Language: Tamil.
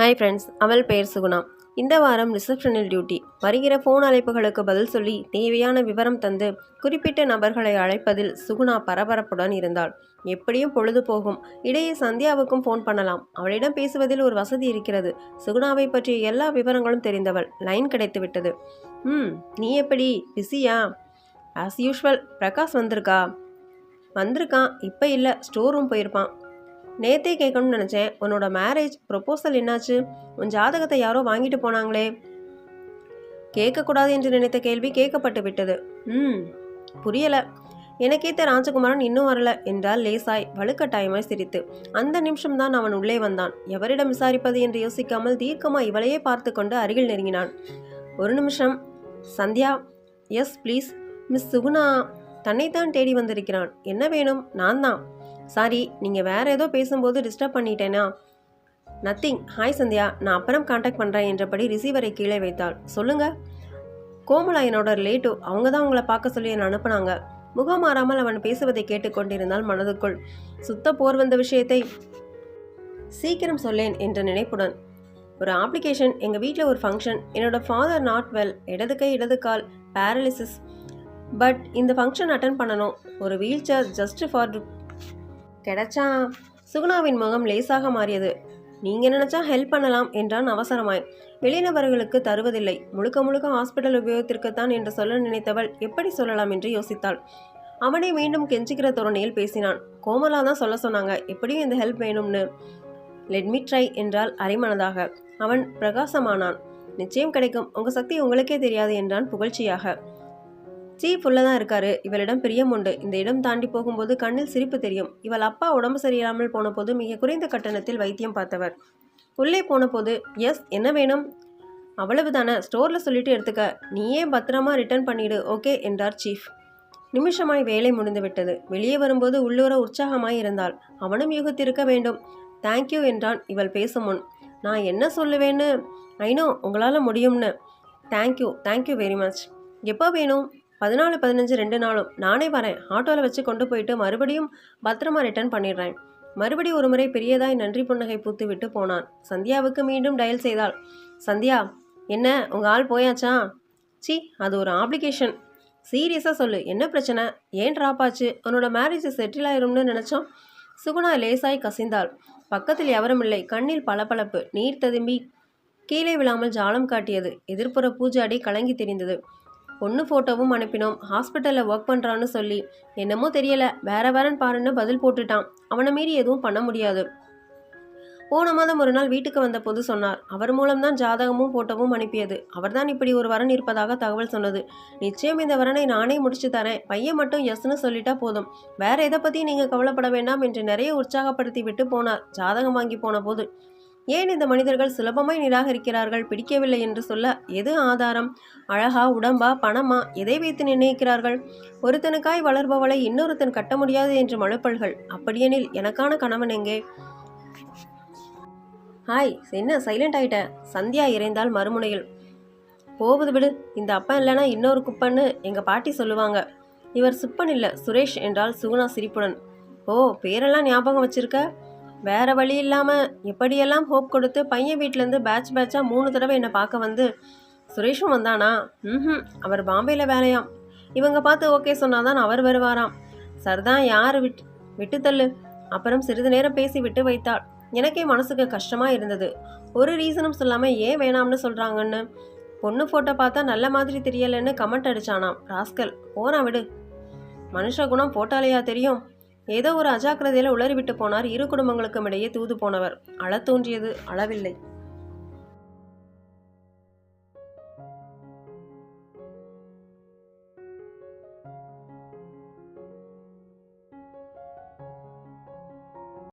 ஹாய் ஃப்ரெண்ட்ஸ் அவள் பெயர் சுகுணா. இந்த வாரம் ரிசப்ஷனில் டியூட்டி வருகிற ஃபோன் அழைப்புகளுக்கு பதில் சொல்லி தேவையான விவரம் தந்து குறிப்பிட்ட நபர்களை அழைப்பதில் சுகுணா பரபரப்புடன் இருந்தாள். எப்படியும் பொழுது போகும். இடையே சந்தியாவுக்கும் ஃபோன் பண்ணலாம். அவளிடம் பேசுவதில் ஒரு வசதி இருக்கிறது. சுகுணாவை பற்றிய எல்லா விவரங்களும் தெரிந்தவள். லைன் கிடைத்து விட்டது. ம் நீ எப்படி? பிஸியா ஆஸ் யூஷுவல் பிரகாஷ் வந்திருக்கா? வந்திருக்கான். இப்போ இல்லை. ஸ்டோர் ரூம் போயிருப்பான். நேத்தே கேட்கணும்னு நினச்சேன். உன்னோட மேரேஜ் ப்ரொபோசல் என்னாச்சு? உன் ஜாதகத்தை யாரோ வாங்கிட்டு போனாங்களே. கேட்கக்கூடாது என்று நினைத்த கேள்வி கேட்கப்பட்டு விட்டது. ம் புரியலை. எனக்கேத்த ராஜகுமாரன் இன்னும் வரல என்றால் லேசாய் வலுக்கட்டாயமாய் சிரித்து அந்த நிமிஷம்தான் அவன் உள்ளே வந்தான். எவரிடம் விசாரிப்பது என்று யோசிக்காமல் தீர்க்கமாக இவளையே பார்த்து கொண்டு அருகில் நெருங்கினான். ஒரு நிமிஷம் Sandhya yes please miss Suguna தன்னைத்தான் தேடி வந்திருக்கிறான் என்ன வேணும்? நான் தான் சாரி நீங்கள் வேற ஏதோ பேசும்போது டிஸ்டர்ப் பண்ணிட்டேனா? Nothing hi Sandhya. நான் அப்புறம் காண்டாக்ட் பண்ணுறேன் என்றபடி ரிசீவரை கீழே வைத்தாள். சொல்லுங்கள் கோமலா என்னோட ரிலேட்டிவ் அவங்க தான் உங்களை பார்க்க சொல்லி என்னை அனுப்புனாங்க. முகம் மாறாமல் அவன் பேசுவதை கேட்டுக்கொண்டிருந்தால் மனதுக்குள். சுத்த போர் வந்த விஷயத்தை சீக்கிரம் சொல்லேன் என்ற நினைப்புடன். ஒரு ஆப்ளிகேஷன் எங்கள் வீட்டில் ஒரு ஃபங்க்ஷன் என்னோட ஃபாதர் நாட் வெல் இடது கை இடது கால். பேரலிசிஸ் பட் இந்த ஃபங்க்ஷன் அட்டன் பண்ணணும். ஒரு வீல் சேர் ஜஸ்ட் ஃபார் கிடைச்சா சுகுணாவின் முகம் லேசாக மாறியது. நீங்க நினைச்சா ஹெல்ப் பண்ணலாம் என்றான் அவசரமாய். வெளிநபர்களுக்கு தருவதில்லை. முழுக்க முழுக்க ஹாஸ்பிட்டல் உபயோகத்திற்குத்தான் என்று சொல்ல நினைத்தவள் எப்படி சொல்லலாம் என்று யோசித்தாள். அவனை மீண்டும் கெஞ்சிக்கிற தோரணையில் பேசினான். கோமலா தான் சொல்ல சொன்னாங்க. எப்படியும் இந்த ஹெல்ப் வேணும்னு. லெட்மி ட்ரை என்றால் அரைமனதாக. அவன் பிரகாசமானான். நிச்சயம் கிடைக்கும். உங்க சக்தி உங்களுக்கே தெரியாது என்றான் புகழ்ச்சியாக. சீஃப் உள்ளே தான் இருக்காரு. இவளிடம் பிரியம் உண்டு. இந்த இடம் தாண்டி போகும்போது கண்ணில் சிரிப்பு தெரியும். இவள் அப்பா உடம்பு சரியில்லாமல் போன போது மிக குறைந்த கட்டணத்தில் வைத்தியம் பார்த்தவர். உள்ளே போன போது எஸ் என்ன வேணும்? அவ்வளவுதானே. ஸ்டோரில் சொல்லிட்டு எடுத்துக்க. நீயே பத்திரமா ரிட்டர்ன் பண்ணிடு. ஓகே என்றார் சீஃப் நிமிஷமாய் வேலை முடிந்து விட்டது. வெளியே வரும்போது உள்ளூர உற்சாகமாய் இருந்தாள். அவனும் யூகத்திருக்க வேண்டும். தேங்க்யூ என்றான் இவள் பேசும் முன். நான் என்ன சொல்லுவேன்னு? ஐனோ உங்களால் முடியும்னு. தேங்க்யூ தேங்க்யூ வெரி மச் எப்போ வேணும்? பதினாலு பதினஞ்சு ரெண்டு நாளும். நானே வரேன். ஆட்டோவில் வச்சு கொண்டு போயிட்டு மறுபடியும் பத்திரமா ரிட்டர்ன் பண்ணிடுறேன். மறுபடி ஒரு முறை பெரியதாய் நன்றி புன்னகை பூத்து விட்டு போனான். சந்தியாவுக்கு மீண்டும் டயல் செய்தாள். சந்தியா என்ன உங்கள் ஆள் போயாச்சா? சி அது ஒரு ஆப்ளிகேஷன் சீரியஸாக சொல்லு. என்ன பிரச்சனை? ஏன் ட்ராப் ஆச்சு? உன்னோட மேரேஜ் செட்டில் ஆயிரும்னு நினச்சோம். சுகுணா லேசாய் கசிந்தாள். பக்கத்தில் எவரும் இல்லை. கண்ணில் பளபளப்பு. நீர் ததும்பி கீழே விழாமல் ஜாலம் காட்டியது. எதிர்ப்புற பூஜாடி கலங்கி தெரிந்தது. பொண்ணு ஃபோட்டோவும் அனுப்பினோம். ஹாஸ்பிட்டலில் ஒர்க் பண்ணுறான்னு சொல்லி. என்னமோ தெரியல. வேற வேறன்னு பாருன்னு பதில் போட்டுட்டான். அவனை மீறி எதுவும் பண்ண முடியாது. போன மாதம் ஒரு நாள் வீட்டுக்கு வந்த போது சொன்னார். அவர் மூலம்தான் ஜாதகமும் போட்டோவும் அனுப்பியது. அவர்தான் இப்படி ஒரு வரன் இருப்பதாக தகவல் சொன்னது. நிச்சயம் இந்த வரனை நானே முடிச்சு தரேன். பையன் மட்டும் எஸ்ன்னு சொல்லிட்டா போதும். வேற எதை பற்றி நீங்கள் கவலைப்பட வேண்டாம் என்று நிறைய உற்சாகப்படுத்தி விட்டு போனார். ஜாதகம் வாங்கி போன போது. ஏன் இந்த மனிதர்கள் சுலபமாய் நிராகரிக்கிறார்கள்? பிடிக்கவில்லை என்று சொல்ல எது ஆதாரம்? அழகா உடம்பா பணமா? எதை வைத்து நிர்ணயிக்கிறார்கள்? ஒருத்தனுக்காய் வளர்பவளை இன்னொருத்தன் கட்ட முடியாது என்று மழுப்பல்கள். அப்படியெனில் எனக்கான கணவன் எங்கே? ஹாய் என்ன சைலண்ட் ஆயிட்ட? சந்தியா இறைந்தால் மறுமுனையில். போவது விடு இந்த அப்பா இல்லைனா இன்னொரு குப்பன்னு எங்கள் பாட்டி சொல்லுவாங்க. இவர் சுப்பன் இல்லை சுரேஷ் என்றால் சுகுணா சிரிப்புடன். ஓ பேரெல்லாம் ஞாபகம் வச்சிருக்க? வேறு வழி இல்லாமல் எப்படியெல்லாம் ஹோப் கொடுத்து பையன் வீட்டிலேருந்து பேட்ச் பேட்சாக மூணு தடவை என்னை பார்க்க வந்து சுரேஷும் வந்தானா? ம் அவர் பாம்பேயில் வேலையாம். இவங்க பார்த்து ஓகே சொன்னாதான் அவர் வருவாராம். சர்தான் யார் விட்டு விட்டுத்தள்ளு. அப்புறம் சிறிது நேரம் பேசி விட்டு வைத்தாள். எனக்கே மனசுக்கு கஷ்டமாக இருந்தது. ஒரு ரீசனும் சொல்லாமல் ஏன் வேணாம்னு சொல்கிறாங்கன்னு பொண்ணு ஃபோட்டோ பார்த்தா நல்ல மாதிரி தெரியலைன்னு கமெண்ட் அடிச்சானாம். ராஸ்கல் போனா விடு. மனுஷ குணம் போட்டாலையா தெரியும்? ஏதோ ஒரு அஜாக்கிரதையில் உளறிவிட்டு போனார். இரு குடும்பங்களுக்கும் இடையே தூது போனவர். அழத் தோன்றியது அளவில்லை.